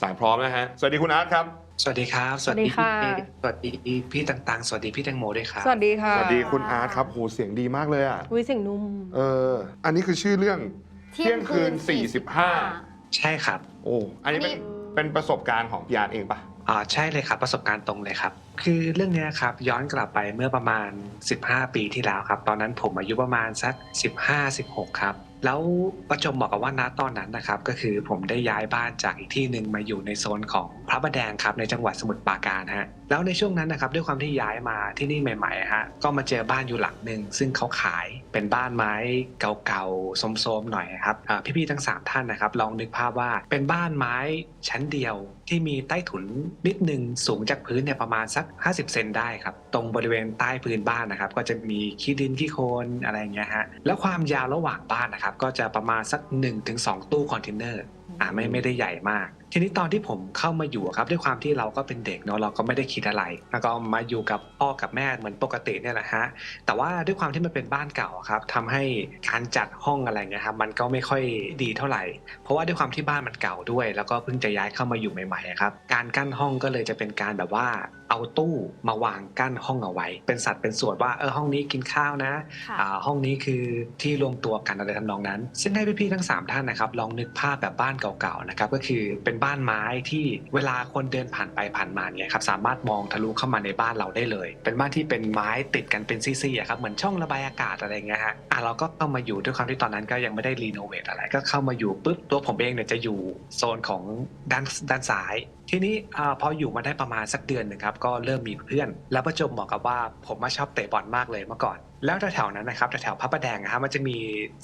สายพร้อมนะฮะ สวัสดีคุณอาร์ตครับ สวัสดีครับ สวัสดีค่ะ พี่สวัสดีพี่ต่างๆ สวัสดีพี่แตงโมด้วยครับ สวัสดีค่ะสวัสดีคุณอาร์ตครับโหเสียงดีมากเลยอะวิเสียงนุ่ม เออ อันนี้คือชื่อเรื่องเที่ยงคืนใช่ครับ โอ้ อันนี้เป็น อันนี้ เป็นประสบการณ์ของพี่อาร์ตเองปะอ่าใช่เลยครับประสบการณ์ตรงเลยครับ คือเรื่องเนี้ยครับย้อนกลับไปเมื่อประมาณ 15 ปีที่แล้วครับ ตอนนั้นผมอายุประมาณสัก 15-16 ครับ แล้วประจวบเหมาะกับว่าณตอนนั้นนะครับ ก็คือผมได้ย้ายบ้านจากอีกที่หนึ่งมาอยู่ในโซนของพระประแดงครับในจังหวัดสมุทรปราการฮะแล้วในช่วงนั้นนะครับด้วยความที่ย้ายมาที่นี่ใหม่ๆฮะก็มาเจอบ้านอยู่หลังหนึ่งซึ่งเขาขายเป็นบ้านไม้เก่าๆโทรมๆหน่อยครับพี่ๆทั้งสามท่านนะครับลองนึกภาพว่าเป็นบ้านไม้ชั้นเดียว ที่มีใต้ถุนนิดหนึ่งสูงจากพื้นเนี่ยประมาณสัก 50 เซนได้ครับ ตรงบริเวณใต้พื้นบ้านนะครับ ก็จะมีขี้ดินขี้โคลนอะไรเงี้ยฮะแล้วความยาวระหว่างบ้านนะครับ ก็จะประมาณสัก 1-2 ตู้คอนเทนเนอร์อ่าไม่ไม่ได้ใหญ่มาก ทีนี้ตอนที่ผมเข้ามาอยู่อะครับด้วยความที่เราก็เป็นเด็กเนาะเราก็ไม่ได้คิดอะไร แล้วก็มาอยู่กับพ่อกับแม่เหมือนปกติเนี่ยแหละฮะแต่ว่าด้วยความที่มันเป็นบ้านเก่าอะครับทำให้การจัดห้องอะไรเงี้ยครับมันก็ไม่ค่อยดีเท่าไหร่ เพราะว่าด้วยความที่บ้านมันเก่าด้วย แล้วก็เพิ่งจะย้ายเข้ามาอยู่ใหม่ๆอะครับการกั้นห้องก็เลยจะเป็นการแบบว่าเอาตู้มาวางกั้นห้องเอาไว้ เป็นสัดเป็นส่วนว่าเออห้องนี้กินข้าวนะค่ะอ่าห้องนี้คือที่รวมตัวกันอะไรทำนองนั้น ซึ่งให้พี่ๆทั้ง 3 ท่านนะครับลองนึกภาพแบบบ้านเก่าๆนะครับก็คือเป็นบ้านไม้ที่เวลาคนเดินผ่านไปผ่านมาเนี่ยครับสามารถมองทะลุเข้ามาในบ้านเราได้เลย เป็นบ้านที่เป็นไม้ติดกันเป็นซี่ๆครับเหมือนช่องระบายอากาศอะไรเงี้ยฮะอะเราก็เข้ามาอยู่ด้วยความที่ตอนนั้นก็ยังไม่ได้รีโนเวทอะไรก็เข้ามาอยู่ปุ๊บตัวผมเองเนี่ยจะอยู่โซนของด้านด้านซ้ายทีนี้อาพออยู่มาได้ประมาณสักเดือนหนึ่งครับก็เริ่มมีเพื่อน แล้วประจวบเหมาะกับว่าผมมาชอบเตะบอลมากเลยเมื่อก่อน แล้วแถวๆนั้นนะครับแถวๆพระประแดงนะครับมันจะมี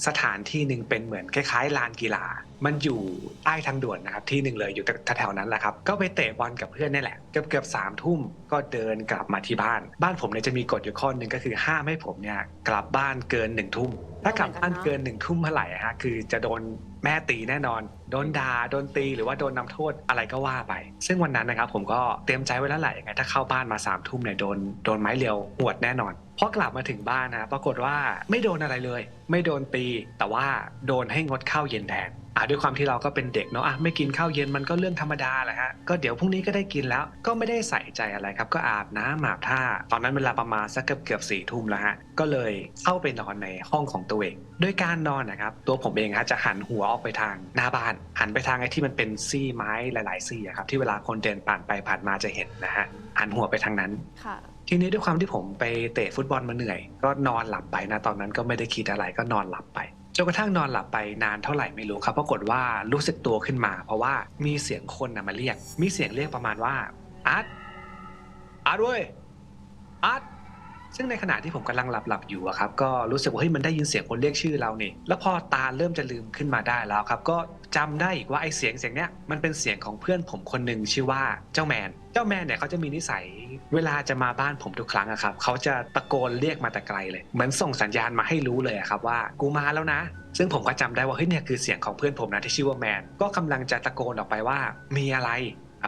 สถานที่หนึ่งเป็นเหมือนคล้ายๆลานกีฬา มันอยู่ใต้ทางด่วนนะครับที่หนึ่งเลยอยู่แถวๆนั้นแหละครับก็ไปเตะบอลกับเพื่อนนี่แหละเกือบเกือบสามทุ่มก็เดินกลับมาที่บ้าน บ้านผมเนี่ยจะมีกฎอยู่ข้อหนึ่งก็คือห้ามให้ผมเนี่ยกลับบ้านเกินหนึ่งทุ่มถ้ากลับบ้านเกินหนึ่งทุ่มเมื่อไหร่ฮะคือจะโดน ม่ตีแน่นอน โดนด่าโดนตีหรือว่าโดนนำโทษอะไรก็ว่าไป ซึ่งวันนั้นนะครับผมก็เตรียมใจไว้แล้วแหละยังไงถ้าเข้าบ้านมาสามทุ่มเนี่ยโดนโดนไม้เรียวหวดแน่นอนพอกลับมาถึงบ้านนะปรากฏว่าไม่โดนอะไรเลย ไม่โดนตี แต่ว่าโดนให้งดข้าวเย็นแทน อะด้วยความที่เราก็เป็นเด็กเนาะอะไม่กินข้าวเย็นมันก็เรื่องธรรมดาแหละฮะก็เดี๋ยวพรุ่งนี้ก็ได้กินแล้วก็ไม่ได้ใส่ใจอะไรครับ ก็อาบน้ำอาบท่า ตอนนั้นเวลาประมาณสักเกือบเกือบสี่ทุ่มแล้วฮะก็เลยเข้าไปนอนในห้องของตัวเองโดยการนอนนะครับตัวผมเองฮะจะหันหัวออกไปทางหน้าบ้าน หันไปทางไอ้ที่มันเป็นซี่ไม้หลาย ๆ ซี่อะครับที่เวลาคนเดินผ่านไปผ่านมาจะเห็นนะฮะหันหัวไปทางนั้นค่ะทีนี้ด้วยความที่ผมไปเตะฟุตบอลมาเหนื่อย ก็นอนหลับไปนะตอนนั้นก็ไม่ได้คิดอะไรก็นอนหลับไป จนกระทั่งนอนหลับไปนานเท่าไหร่ไม่รู้ครับปรากฏว่ารู้สึกตัวขึ้นมา เพราะว่ามีเสียงคนนะมาเรียก มีเสียงเรียกประมาณว่าอาร์ตอาร์ตเว้ยอาร์ต ซึ่งในขณะที่ผมกำลังหลับหลับๆอยู่อะครับก็รู้สึกว่าเฮ้ยมันได้ยินเสียงคนเรียกชื่อเราเนี่ยแล้วพอตาเริ่มจะลืมขึ้นมาได้แล้วครับ ก็จำได้อีกว่าไอ้เสียงเสียงเนี้ยมันเป็นเสียงของเพื่อนผมคนหนึ่งชื่อว่าเจ้าแมน เจ้าแมนเนี่ยเขาจะมีนิสัยเวลาจะมาบ้านผมทุกครั้งอะครับเขาจะตะโกนเรียกมาแต่ไกลเลย เหมือนส่งสัญญาณมาให้รู้เลยครับว่ากูมาแล้วนะ ซึ่งผมก็จำได้ว่าเฮ้ยเนี่ยคือเสียงของเพื่อนผมนะที่ชื่อว่าแมนก็กำลังจะตะโกนออกไปว่ามีอะไร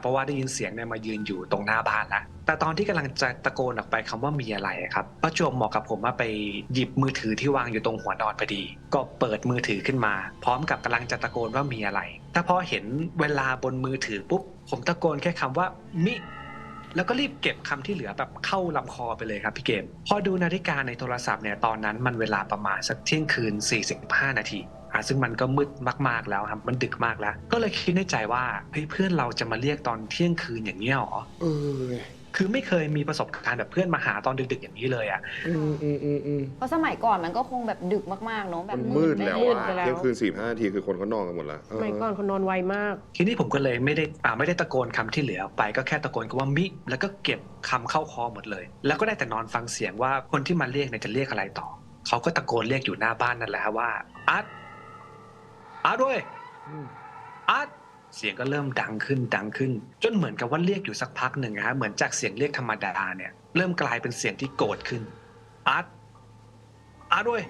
เพราะว่าได้ยินเสียงเนี่ยมายืนอยู่ตรงหน้าบ้านแล้วแต่ตอนที่กำลังจะตะโกนออกไปคำว่ามีอะไรครับประจวบเหมาะกับผมว่าไปหยิบมือถือที่วางอยู่ตรงหัวนอนพอดี ก็เปิดมือถือขึ้นมา พร้อมกับกำลังจะตะโกนว่ามีอะไร แต่พอเห็นเวลาบนมือถือปุ๊บผมตะโกนแค่คำว่ามิแล้วก็รีบเก็บคำที่เหลือแบบเข้าลำคอไปเลยครับพี่เกม พอดูนาฬิกาในโทรศัพท์เนี่ยตอนนั้นมันเวลาประมาณสักเที่ยงคืน 45 นาที อะซึ่งมันก็มืดมากๆแล้วครับมันดึกมากแล้ว ก็เลยคิดในใจว่าเฮ้ยเพื่อนเราจะมาเรียกตอนเที่ยงคืนอย่างนี้ยหรอเออคือไม่เคยมีประสบการณ์แบบเพื่อนมาหาตอนดึกๆอย่างนี้เลยอะอืมอืมอืมอืมเพราะสมัยก่อนมันก็คงแบบดึกมากๆเนาะแบมับนมืดแล้วมืดอะไปแล้วเที่ยงคืนสี่ห้านาทีคือคนเขานอนกันหมดแล้วเออสมัยก่อนคนนอนไวมาก ทีนี้ผมก็เลยไม่ได้อ่าไม่ได้ตะโกนคำที่เหลือออกไปก็แค่ตะโกนคำว่ามิ แล้วก็เก็บคำเข้าคอหมดเลย แล้วก็ได้แต่นอนฟังเสียงว่าคนที่มาเรียกเนี่ยจะเรียกอะไรต่อ เขาก็ตะโกนเรียกอยู่หน้าบ้านนั่นแหละฮะว่าอาร์ต อาร์ตด้วยอืมอาร์ตเสียงก็เริ่มดังขึ้นดังขึ้น จนเหมือนกับว่าเรียกอยู่สักพักหนึ่งนะฮะเหมือนจากเสียงเรียกธรรมดาเนี่ย เริ่มกลายเป็นเสียงที่โกรธขึ้น อาร์ตอาร์ตด้วย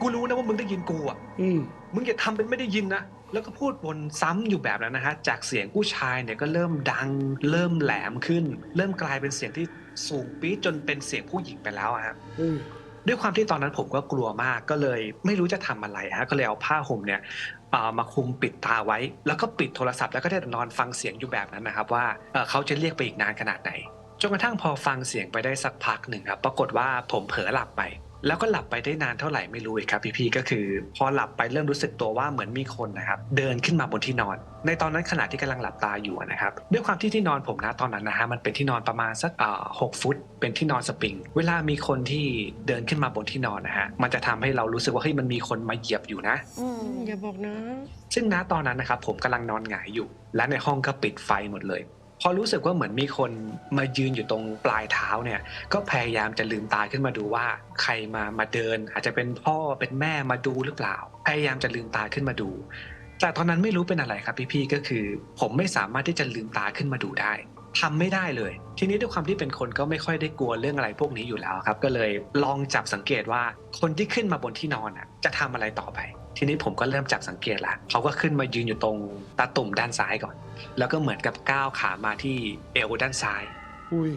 กูรู้นะว่ามึงได้ยินกูอะอืมมึงอย่าทำเป็นไม่ได้ยินนะแล้วก็พูดวนซ้ำอยู่แบบนั้นนะฮะ จากเสียงผู้ชายเนี่ยก็เริ่มดัง เริ่มแหลมขึ้น เริ่มกลายเป็นเสียงที่สูงปี๊ดจนเป็นเสียงผู้หญิงไปแล้วอะฮะอืมด้วยความที่ตอนนั้นผมก็กลัวมากก็เลย ไม่รู้จะทำอะไรฮะก็เลยเอาผ้าห่มเนี่ยเอ่อ มาคุมปิดตาไว้ แล้วก็ปิดโทรศัพท์แล้วก็ได้นอนฟังเสียงอยู่แบบนั้นนะครับว่าเขาจะเรียกไปอีกนานขนาดไหนจนกระทั่งพอฟังเสียงไปได้สักพักหนึ่งครับปรากฏว่าผมเผลอหลับไป แล้วก็หลับไปได้นานเท่าไหร่ไม่รู้อีกครับพี่ๆก็คือ พอหลับไปเริ่มรู้สึกตัวว่าเหมือนมีคนนะครับเดินขึ้นมาบนที่นอน ในตอนนั้นขณะที่กำลังหลับตาอยู่นะครับด้วยความที่ที่นอนผมนะตอนนั้นนะฮะมันเป็นที่นอนประมาณสักเอ่อหกฟุต เป็นที่นอนสปริง เวลามีคนที่เดินขึ้นมาบนที่นอนนะฮะมันจะทำให้เรารู้สึกว่าเฮ้ยมันมีคนมาเหยียบอยู่นะอืมอย่าบอกนะ ซึ่งณตอนนั้นนะครับผมกำลังนอนหงายอยู่ และในห้องก็ปิดไฟหมดเลย พอรู้สึกว่าเหมือนมีคนมายืนอยู่ตรงปลายเท้าเนี่ย ก็พยายามจะลืมตาขึ้นมาดูว่าใครมามาเดิน อาจจะเป็นพ่อเป็นแม่มาดูหรือเปล่า พยายามจะลืมตาขึ้นมาดู แต่ตอนนั้นไม่รู้เป็นอะไรครับพี่ๆก็คือ ผมไม่สามารถที่จะลืมตาขึ้นมาดูได้ทำไม่ได้เลย ทีนี้ด้วยความที่เป็นคนก็ไม่ค่อยได้กลัวเรื่องอะไรพวกนี้อยู่แล้วครับ ก็เลยลองจับสังเกตว่าคนที่ขึ้นมาบนที่นอนอะจะทำอะไรต่อไป ทีนี้ผมก็เริ่มจับสังเกตละเขาก็ขึ้นมายืนอยู่ตรงตาตุ่มด้านซ้ายก่อน แล้วก็เหมือนกับก้าวขามาที่เอวด้านซ้ายอุ้ย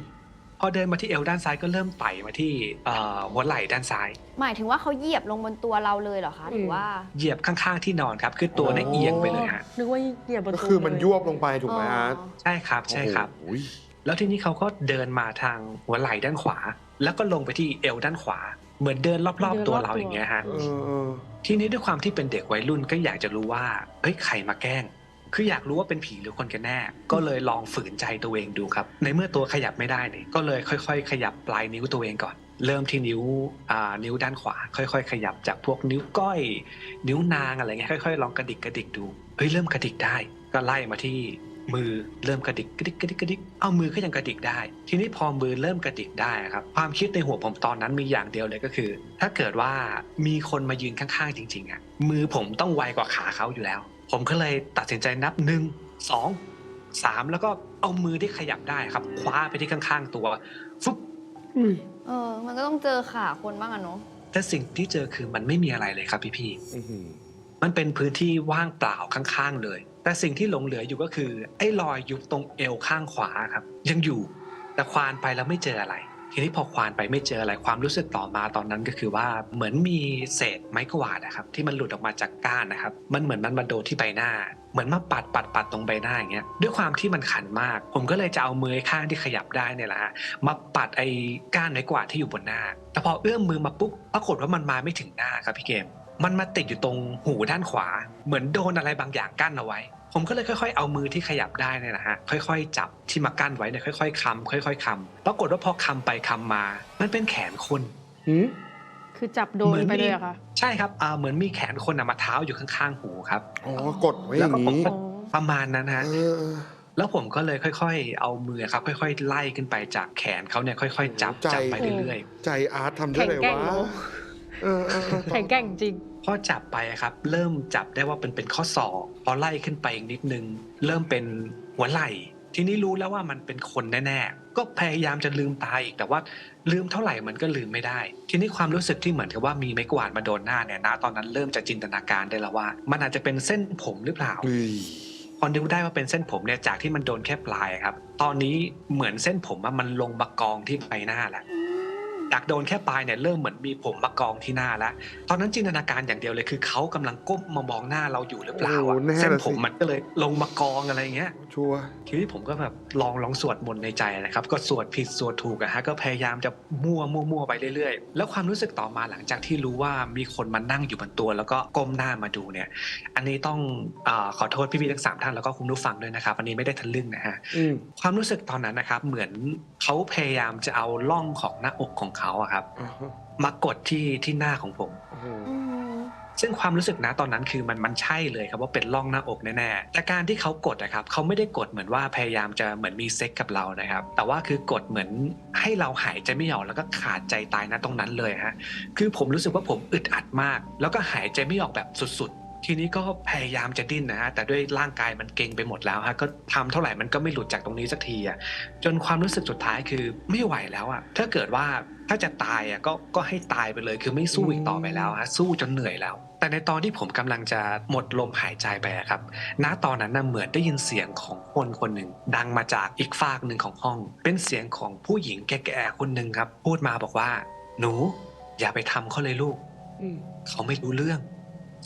พอเดินมาที่เอวด้านซ้ายก็เริ่มไต่มาที่เอ่อหัวไหล่ด้านซ้าย หมายถึงว่าเขาเหยียบลงบนตัวเราเลยเหรอคะหรือว่าเหยียบข้างๆที่นอนครับคือตัวเนี่ยเอียงไปเลยฮะนึกว่าเหยียบบนก็ตัวคือมันเลยยวบลงไปถูกไหมฮะอ๋อใช่ครับใช่ครับโอ้โหแล้วทีนี้เขาก็เดินมาทางหัวไหล่ด้านขวา แล้วก็ลงไปที่เอวด้านขวา เหมือนเดินรอบๆตัวเราอย่างเงี้ยฮะเออเออทีนี้ด้วยความที่เป็นเด็กวัยรุ่นก็อยากจะรู้ว่าเฮ้ยใครมาแกล้ง คืออยากรู้ว่าเป็นผีหรือคนกันแน่ ก็เลยลองฝืนใจตัวเองดูครับ ในเมื่อตัวขยับไม่ได้เนี่ยก็เลยค่อย ๆ ขยับปลายนิ้วตัวเองก่อน เริ่มที่นิ้วอ่านิ้วด้านขวา ค่อย ๆ ขยับจากพวกนิ้วก้อย นิ้วนางอะไรเงี้ยค่อย ๆ ลองกระดิกกระดิกดูเฮ้ยเริ่มกระดิกได้ ก็ไล่มาที่ มือเริ่มกระดิกกระดิกกระดิกกระดิกเอามือก็ยังกระดิกได้ ทีนี้พอมือเริ่มกระดิกได้ครับความคิดในหัวผมตอนนั้นมีอย่างเดียวเลยก็คือ ถ้าเกิดว่ามีคนมายืนข้างๆจริง ๆอะมือผมต้องไวกว่าขาเขาอยู่แล้ว ผมก็เลยตัดสินใจนับหนึ่งสองสามแล้วก็เอามือที่ขยับได้ครับ คว้าไปที่ข้างๆตัวฟึบอืมเออ มันก็ต้องเจอขาคนบ้างอะเนาะแต่สิ่งที่เจอคือมันไม่มีอะไรเลยครับพี่อื้อหือๆมันเป็นพื้นที่ว่างเปล่าข้างๆเลย แต่สิ่งที่หลงเหลืออยู่ก็คือ ไอ้รอยยุบตรงเอวข้างขวาครับ ยังอยู่แต่ควานไปแล้วไม่เจออะไร ทีนี้พอควานไปไม่เจออะไรความรู้สึกต่อมาตอนนั้นก็คือว่าเหมือนมีเศษไม้กวาดนะครับ ที่มันหลุดออกมาจากก้านนะครับ มันเหมือนมันมาโดนที่ใบหน้า เหมือนมาปัดปัดปัดตรงใบหน้าอย่างเงี้ยด้วยความที่มันขันมาก ผมก็เลยจะเอามือข้างที่ขยับได้เนี่ยแหละฮะมาปัดไอ้ก้านไม้กวาดที่อยู่บนหน้า แต่พอเอื้อมมือมาปุ๊บปรากฏว่ามันมาไม่ถึงหน้าครับพี่เกม มันมาติดอยู่ตรงหูด้านขวา เหมือนโดนอะไรบางอย่างกั้นเอาไว้ ผมก็เลยค่อยๆ เอามือที่ขยับได้เนี่ยนะฮะค่อยๆ จับที่มากั้นไว้เนี่ยค่อยๆคำค่อย ๆคำปรากฏว่าพอคำไปคำมา มันเป็นแขนคนหืมคือจับโดนไปเลยเหรอะค่ะใช่ครับอ่าเหมือนมีแขนคนน่ะมาเท้าอยู่ข้างๆหูครับอ๋อกดไว้อย่างนี้อ๋อประมาณนั้นฮะเออเออแล้วผมก็เลยค่อย ๆ เอามือครับ ค่อย ๆ ไล่ขึ้นไปจากแขนเขาเนี่ยค่อย ๆ จับใจจับไปเรื่อยๆใจอาร์ตทำได้แข็งไงแกร่งวะเนอะเออเออเออแข็งแกร่งจริง พอจับไปครับ เริ่มจับได้ว่าเป็นเป็นข้อศอกพอไล่ขึ้นไปอีกนิดนึง เริ่มเป็นหัวไหล่ ทีนี้รู้แล้วว่ามันเป็นคนแน่ๆ ก็พยายามจะลืมตาอีกแต่ว่าลืมเท่าไหร่มันก็ลืมไม่ได้ ทีนี้ความรู้สึกที่เหมือนกับว่ามีไม้กวาดมาโดนหน้าเนี่ยนะตอนนั้นเริ่มจะจินตนาการได้แล้วว่า มันอาจจะเป็นเส้นผมหรือเปล่าเฮ้ยพอนึกได้ว่าเป็นเส้นผมเนี่ยจากที่มันโดนแค่ปลายครับ ตอนนี้เหมือนเส้นผมอะมันลงมากองที่ใบหน้าแล้ว จากโดนแค่ปลายเนี่ยเริ่มเหมือนมีผมมากองที่หน้าแล้วตอนนั้นจินตนาการอย่างเดียวเลยคือเขากำลังก้มมามองหน้าเราอยู่หรือเปล่าอะโอ้แน่เส้นละผมสิมันก็เลยลงมากองอะไรอย่างเงี้ยชัวร์ทีนี้ผมก็แบบลองลองสวดมนต์ในใจนะครับ ก็สวดผิดสวดถูกอะฮะก็พยายามจะมั่วมั่วมั่วไปเรื่อยๆ แล้วความรู้สึกต่อมาหลังจากที่รู้ว่ามีคนมานั่งอยู่บนตัว แล้วก็ก้มหน้ามาดูเนี่ย อันนี้ต้องอาขอโทษพี่ๆทั้งสามท่านแล้วก็คุณผู้ฟังด้วยนะครับอันนี้ไม่ได้ทะลึ่งนะฮะอืมความรู้สึกตอนนั้นนะครับเหมือนเขาพยายามจะเอาล่องของหน้าอกของเขาอะครับอ่าฮะมากดที่ที่หน้าของผมโอ้โหอืมซึ่งความรู้สึกนะตอนนั้นคือมันมันใช่เลยครับว่าเป็นร่องหน้าอกแน่ๆแต่การที่เขากดนะครับเขาไม่ได้กดเหมือนว่าพยายามจะเหมือนมีเซ็กกับเรานะครับ แต่ว่าคือกดเหมือนให้เราหายใจไม่ออกแล้วก็ขาดใจตายนะตรงนั้นเลยฮะคือผมรู้สึกว่าผมอึดอัดมาก แล้วก็หายใจไม่ออกแบบสุดๆ ทีนี้ก็พยายามจะดิ้นนะฮะแต่ด้วยร่างกายมันเก่งไปหมดแล้วฮะก็ทำเท่าไหร่มันก็ไม่หลุดจากตรงนี้สักทีอะจนความรู้สึกสุดท้ายคือไม่ไหวแล้วอะถ้าเกิดว่าถ้าจะตายอะก็ก็ให้ตายไปเลย คือไม่สู้อีกต่อไปแล้วฮะสู้จนเหนื่อยแล้ว แต่ในตอนที่ผมกำลังจะหมดลมหายใจไปอะครับ ณตอนนั้นน่ะเหมือนได้ยินเสียงของคนคนหนึ่งดังมาจากอีกฝากหนึ่งของห้อง เป็นเสียงของผู้หญิงแก่ๆคนหนึ่งครับ พูดมาบอกว่า หนู อย่าไปทำเขาเลยลูกอืมเขาไม่รู้เรื่อง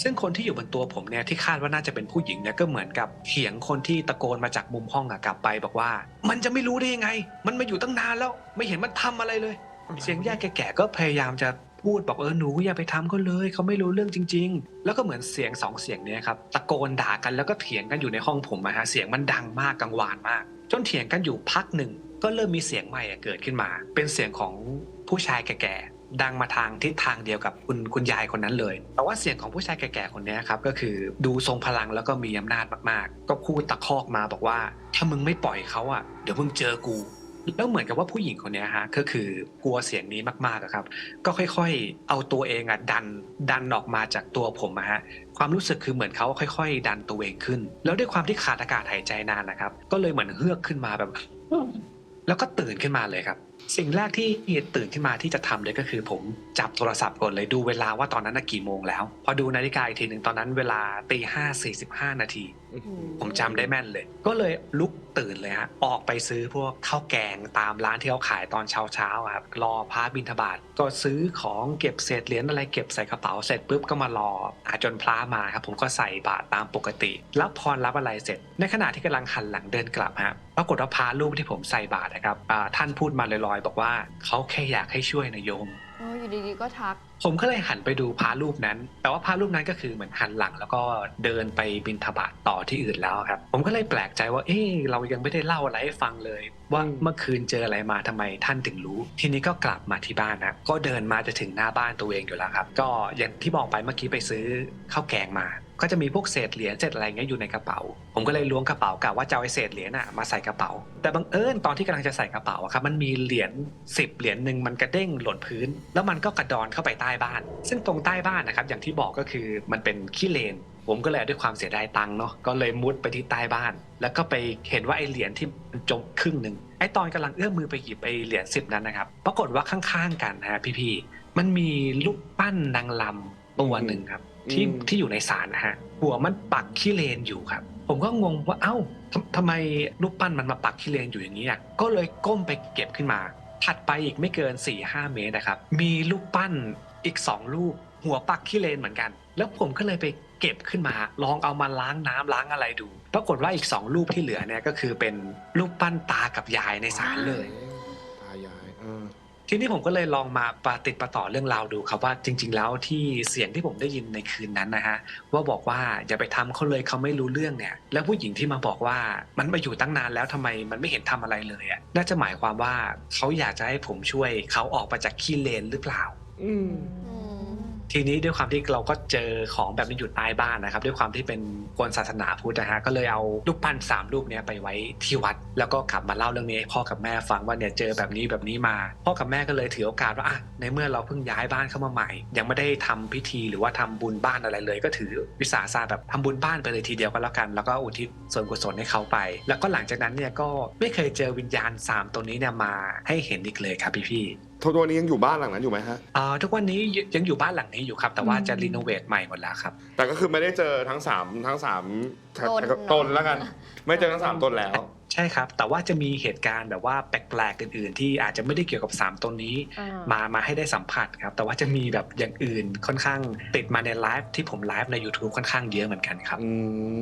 ซึ่งคนที่อยู่บนตัวผมเนี่ยที่คาดว่าน่าจะเป็นผู้หญิงเนี่ยก็เหมือนกับเถียงคนที่ตะโกนมาจากมุมห้องอะกลับไปบอกว่า มันจะไม่รู้ได้ยังไง มันมาอยู่ตั้งนานแล้วไม่เห็นมันทำอะไรเลย เสียงย่าแก่ๆก็พยายามจะพูดบอกเออหนูอย่าไปทำเขาเลยเขาไม่รู้เรื่องจริง ๆ แล้วก็เหมือนเสียงสองเสียงเนี้ยครับตะโกนด่ากันแล้วก็เถียงกันอยู่ในห้องผมอะฮะเสียงมันดังมากกังวานมาก จนเถียงกันอยู่พักหนึ่งก็เริ่มมีเสียงใหม่เกิดขึ้นมา เป็นเสียงของผู้ชายแก่ๆ ดังมาทางทิศทางเดียวกับคุณคุณยายคนนั้นเลย แต่ว่าเสียงของผู้ชายแก่ๆคนนี้ครับก็คือดูทรงพลังแล้วก็มีอำนาจมากๆ ก็พูดตะคอกมาบอกว่า ถ้ามึงไม่ปล่อยเขาอะเดี๋ยวมึงเจอกูแล้วเหมือนกับว่าผู้หญิงคนนี้ฮะก็คือกลัวเสียงนี้มากๆอะครับ ก็ค่อยๆ เอาตัวเองอะดันดันออกมาจากตัวผมอะฮะความรู้สึกคือเหมือนเขาค่อย ๆ ดันตัวเองขึ้น แล้วด้วยความที่ขาดอากาศหายใจนานนะครับ ก็เลยเหมือนเฮือกขึ้นมาแบบ แล้วก็ตื่นขึ้นมาเลยครับ สิ่งแรกที่ตื่นขึ้นมาที่จะทำเลยก็คือ ผมจับโทรศัพท์ก่อนเลยดูเวลาว่าตอนนั้นกี่โมงแล้ว พอดูนาฬิกาอีกทีหนึ่งตอนนั้นเวลาตีห้าสี่สิบห้านาที ผมจำได้แม่นเลย ก็เลยลุกตื่นเลยฮะออกไปซื้อพวกข้าวแกงตามร้านที่เขาขายตอนเช้าเช้าๆครับรอพระบิณฑบาตก็ซื้อของเก็บเศษเหรียญอะไรเก็บใส่กระเป๋าเสร็จปุ๊บก็มารออาจนพระมาครับผมก็ใส่บาตรตามปกติรับพรรับอะไรเสร็จ ในขณะที่กำลังหันหลังเดินกลับฮะ ปรากฏว่าพระรูปที่ผมใส่บาตรนะครับอ่าท่านพูดมาลอยๆ บอกว่าเขาแค่อยากให้ช่วยนะโยมโอ้อยู่ดีๆก็ทัก ผมก็เลยหันไปดูพระรูปนั้น แต่ว่าพระรูปนั้นก็คือเหมือนหันหลัง แล้วก็เดินไปบิณฑบาตต่อที่อื่นแล้วครับ ผมก็เลยแปลกใจว่า เอ๊ะเรายังไม่ได้เล่าอะไรให้ฟังเลย ว่าอืมเมื่อคืนเจออะไรมาทำไมท่านถึงรู้ ทีนี้ก็กลับมาที่บ้านนะ ก็เดินมาจะถึงหน้าบ้านตัวเองอยู่แล้วครับ ก็อย่างที่บอกไปเมื่อกี้ไปซื้อข้าวแกงมา ก็จะมีพวกเศษเหรียญเศษอะไรเงี้ยอยู่ในกระเป๋า ผมก็เลยล้วงกระเป๋ากะว่าจะเอาไอ้เศษเหรียญน่ะมาใส่กระเป๋า แต่บังเอิญตอนที่กำลังจะใส่กระเป๋าอะครับมันมีเหรียญสิบเหรียญหนึ่งมันกระเด้งหล่นพื้น แล้วมันก็กระดอนเข้าไปใต้บ้าน ซึ่งตรงใต้บ้านนะครับอย่างที่บอกก็คือมันเป็นขี้เลนผมก็เลยด้วยความเสียดายตังค์เนาะก็เลยมุดไปที่ใต้บ้าน แล้วก็ไปเห็นว่าไอ้เหรียญที่มันจมครึ่งหนึ่งไอ้ตอนกำลังเอื้อมมือไปหยิบไอ้เหรียญสิบนั้นนะครับปรากฏว่าข้างๆกันนะฮะพี่ๆมันมีรูปปั้นนางลำตัวหนึ่งครับ ที่อืมที่อยู่ในศาลนะฮะหัวมันปักขี้เลนอยู่ครับ ผมก็งงว่าเอ้าทำทำไมรูปปั้นมันมาปักขี้เลนอยู่อย่างนี้อะก็เลยก้มไปเก็บขึ้นมา ถัดไปอีกไม่เกิน4ี่ห้าเมตรนะครับ มีรูปปั้นอีกสองรูป หัวปักขี้เลนเหมือนกัน แล้วผมก็เลยไปเก็บขึ้นมา ลองเอามาล้างน้ำล้างอะไรดู ปรากฏว่าอีกสองรูปที่เหลือเนี่ยก็คือเป็นรูปปั้นตากับยายในศาลเลยตายายเออ ทีนี้ผมก็เลยลองมาปาติดประต่อเรื่องราวดูครับว่าจริง ๆ แล้วที่เสียงที่ผมได้ยินในคืนนั้นนะฮะว่าบอกว่าอย่าไปทำเขาเลยเขาไม่รู้เรื่องเนี่ย แล้วผู้หญิงที่มาบอกว่ามันมาอยู่ตั้งนานแล้วทำไมมันไม่เห็นทำอะไรเลยอะน่าจะหมายความว่าเขาอยากจะให้ผมช่วยเขาออกมาจากขี้เลนหรือเปล่า อืมอืมทีนี้ด้วยความที่เราก็เจอของแบบนี้อยู่ใต้บ้านนะครับ ด้วยความที่เป็นคนศาสนาพุทธนะฮะก็เลยเอารูปปั้นสามรูปเนี้ยไปไว้ที่วัด แล้วก็กลับมาเล่าเรื่องนี้ให้พ่อกับแม่ฟังว่าเนี่ยเจอแบบนี้แบบนี้มา พ่อกับแม่ก็เลยถือโอกาสว่าอะในเมื่อเราเพิ่งย้ายบ้านเข้ามาใหม่ ยังไม่ได้ทำพิธีหรือว่าทำบุญบ้านอะไรเลย ก็ถือวิสาสะแบบทำบุญบ้านไปเลยทีเดียวก็แล้วกัน แล้วก็อุทิศส่วนกุศลให้เขาไป แล้วก็หลังจากนั้นเนี่ยก็ไม่เคยเจอวิญญาณสามตัวนี้เนี่ยมาให้เห็นอีกเลยครับพี่ๆตัวตัวนี้ยังอยู่บ้านหลังนั้นอยู่ไหมฮะอ่าทุกวันนี้ยังอยู่บ้านหลังนี้อยู่ครับ แต่ว่าจะอืมรีโนเวทใหม่หมดแล้วครับ แต่ก็คือไม่ได้เจอทั้งสามทั้งสามตนตนแล้วกัน ไม่เจอทั้งสามตนแล้วใช่ครับ แต่ว่าจะมีเหตุการณ์แบบว่าแปลกๆอื่น ๆ ที่อาจจะไม่ได้เกี่ยวกับ3ามตนนี้อ่ามามาให้ได้สัมผัสครับ แต่ว่าจะมีแบบอย่างอื่นค่อนข้างติดมาในไลฟ์ที่ผมไลฟ์ใน YouTube ค่อนข้างเยอะเหมือนกันครับอื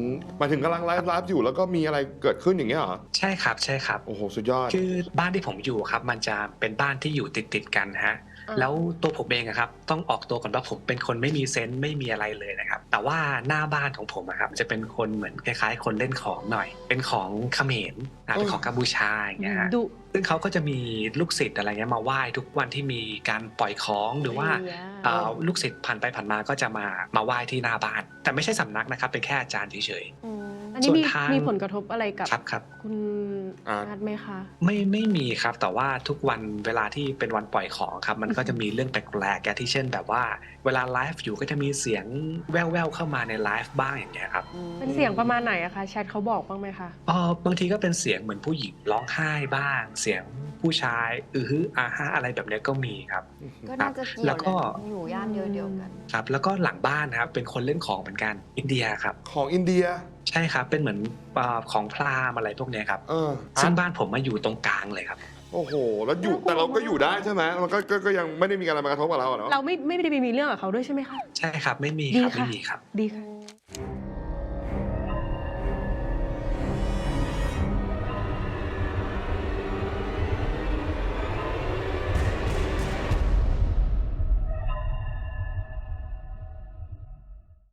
มหมายถึงกำลังไลฟ์ไลฟ์อยู่แล้วก็มีอะไรเกิดขึ้นอย่างเงี้ยเหรอใช่ครับใช่ครับโอ้โหสุดยอดคือบ้านที่ผมอยู่ครับ มันจะเป็นบ้านที่อยู่ติดๆกันฮะอ่า แล้วตัวผมเองอะครับ ต้องออกตัวก่อนว่าผมเป็นคนไม่มีเซนส์ไม่มีอะไรเลยนะครับ แต่ว่าหน้าบ้านของผมอะครับจะเป็นคนเหมือนคล้ายๆ คนเล่นของหน่อย เป็นของเขมรอะเป็นของกัมพูชาอย่างเงี้ยฮะดุ ซึ่งเขาก็จะมีลูกศิษย์อะไรเงี้ยมาไหว้ทุกวันที่มีการปล่อยของหรือว่าเยเอ่อลูกศิษย์ผ่านไปผ่านมาก็จะมามาไหว้ที่หน้าบ้าน แต่ไม่ใช่สำนักนะครับเป็นแค่อาจารย์เฉยอืมอันนี้มีส่วนทางมีผลกระทบอะไรกับๆครับครับคุณอ่านัดไหมคะไม่ไม่มีครับแต่ว่าทุกวันเวลาที่เป็นวันปล่อยของครับ มันก็จะมีเรื่องแปลกๆอะที่เช่นแบบว่า เวลาไลฟ์อยู่ก็จะมีเสียงแว่วๆเข้ามาในไลฟ์บ้างอย่างเงี้ยครับอืมเป็นเสียงประมาณไหนอะคะแชทเขาบอกบ้างไหมคะเออบางทีก็เป็นเสียงเหมือนผู้หญิงร้องไห้บ้างเสียงผู้ชายอือฮึอาฮะอะไรแบบเนี้ยก็มีครับ ก็น่าจะเกี่แล้ยววก็แหละอยู่ย่านเดียวเดียวๆกันครับแล้วก็หลังบ้านนะครับเป็นคนเล่นของเหมือนกันอินเดียครับของอินเดียใช่ครับเป็นเหมือนอ่าของพราหมณ์อะไรพวกเนี้ยครับเออซึ่งบ้านผมมาอยู่ตรงกลางเลยครับโอ้โห แล้วอยู่แต่เราก็อยู่ได้ใช่ไหมมันก็ก็ก็ยังไม่ได้มีอะไรมากระทบกับเราอะเนาะเราไม่ไม่ได้ไปมีเรื่องกับเขาด้วยใช่ไหมคะใช่ครับไม่มีดีครับค่ะไม่มีครับ ดีค่ะ